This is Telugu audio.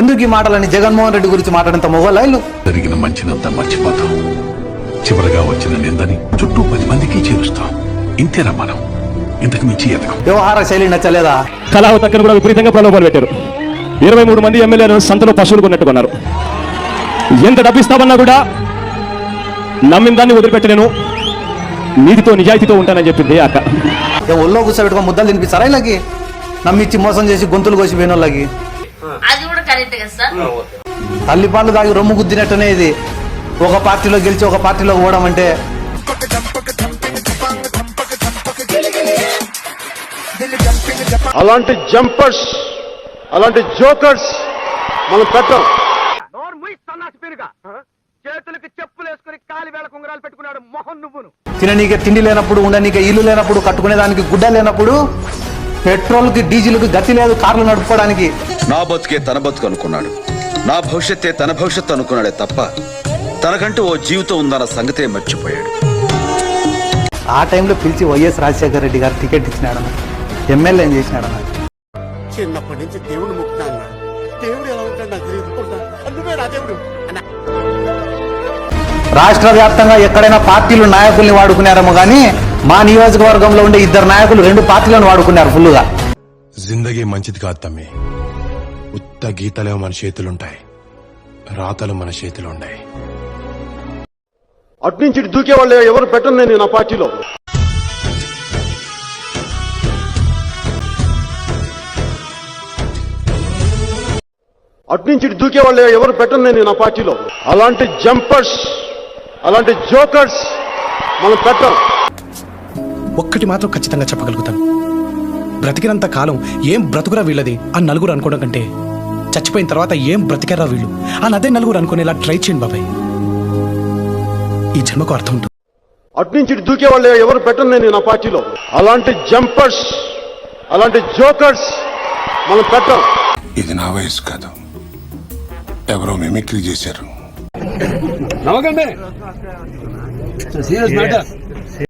ఎందుకు ఈ మాటలని జగన్మోహన్ రెడ్డి గురించి మాట్లాడినంత మొగోళ్ళ ఇల్లు జరిగిన మంచినంతా మర్చిపోతాం. చివరగా వచ్చిన నిందని చుట్టూ పది మందికి చేరుస్తాం. ఇంతేనా మనం? ఇంతకు మించి ఎదగం. వ్యవహార శైలి నచ్చలేదా? కళావతక్కను కూడా విపరీతంగా ప్రలోభాలు పెట్టారు. ఇరవై మూడు మంది ఎమ్మెల్యేలు సంతలో పశువులు కొన్నట్టు కొన్నారు. ఎంత డబ్బిస్తామన్నా కూడా నమ్మిన దాన్ని వదిలిపెట్టలేను నీతితో నిజాయితీతో ఉంటానని చెప్పింది అక్క. ఏ ఒళ్ళో కూర్చోబెట్టుకో ముద్దలు తినిపిస్తారా ఇలాకి నమ్మిచ్చి మోసం చేసి గొంతులు కోసి పోయిన వాళ్ళకి కరెక్ట్ కదా సార్? తల్లి పాలు తాగి రొమ్ము గుద్దినట్టునే ఇది. ఒక పార్టీలో గెలిచి ఒక పార్టీలో పోవడం అంటే అలాంటి జంపర్స్ అలాంటి జోకర్స్ మనం పెట్టం. చేతులకి చెప్పులు వేసుకుని కాలి వేళ కుంగరాలు పెట్టుకున్నాడు మొహం నువ్వును. తిననీకే తిండి లేనప్పుడు ఉండనీకే ఇల్లు లేనప్పుడు కట్టుకునే దానికి గుడ్డ లేనప్పుడు పెట్రోల్కి డీజిల్కి గతి లేదు కార్లు నడుపుకోవడానికి. నా బతుకే తన బతుకు అనుకున్నాడు. నా భవిష్యత్తే తన భవిష్యత్తు అనుకున్నాడే తప్ప తనకంటూ ఓ జీవితం ఉందన్న సంగతే మర్చిపోయాడు. ఆ టైంలో పిలిచి వైఎస్ రాజశేఖర రెడ్డి గారు టికెట్ ఇచ్చినాడన్న. ఎమ్మెల్యే ఏం చేసినాడన్న. చిన్నప్పటి నుంచి దేవుడు దేవుడు ఎలా ఉంటాడు నాకు తెలియదు. నువ్వే నా దేవుడు. అన్న. రాష్ట్ర వ్యాప్తంగా ఎక్కడైనా పార్టీలు నాయకుల్ని వాడుకున్నారేమో కానీ మా నియోజకవర్గంలో ఉండే ఇద్దరు నాయకులు రెండు పార్టీలను వాడుకున్నారు ఫుల్గా జిందగీ మంచిది కాదు తమ్మి. ఉత్త గీతలే మన చేతులుంటాయి. రాతలు మన చేతిలో ఉన్నాయి అట్నుంచి దూకే వాళ్ళు ఎవరు పెట్టను నేను నా పార్టీలో. అట్నుంచి దూకే వాళ్ళు ఎవరు పెట్టను నేను నా పార్టీలో. అలాంటి జంపర్స్ అలాంటి జోకర్స్ మనం పెట్టం. ఒక్కటి మాత్రం ఖచ్చితంగా చెప్పగలుగుతాను. బ్రతికినంత కాలం ఏం బ్రతుకురా వీళ్ళది? అని నలుగురు అనుకోవడం కంటే చచ్చిపోయిన తర్వాత ఏం బ్రతికారా వీళ్ళు? అని అదే నలుగురు అనుకునేలా ట్రై చేయండి బాబాయ్. ఈ జన్మకు అర్థం ఉంటుంది. అట్నుంచి దూకే వాళ్ళు ఎవరు పెట్టను నేను నా పార్టీలో. అలాంటి జంపర్స్ అలాంటి జోకర్స్ మనం పెట్టం ఇది నా వయసు కాదు. ఎవరో మిమిక్రీ చేశారు. నమ్మకండి సీరియస్ మ్యాటర్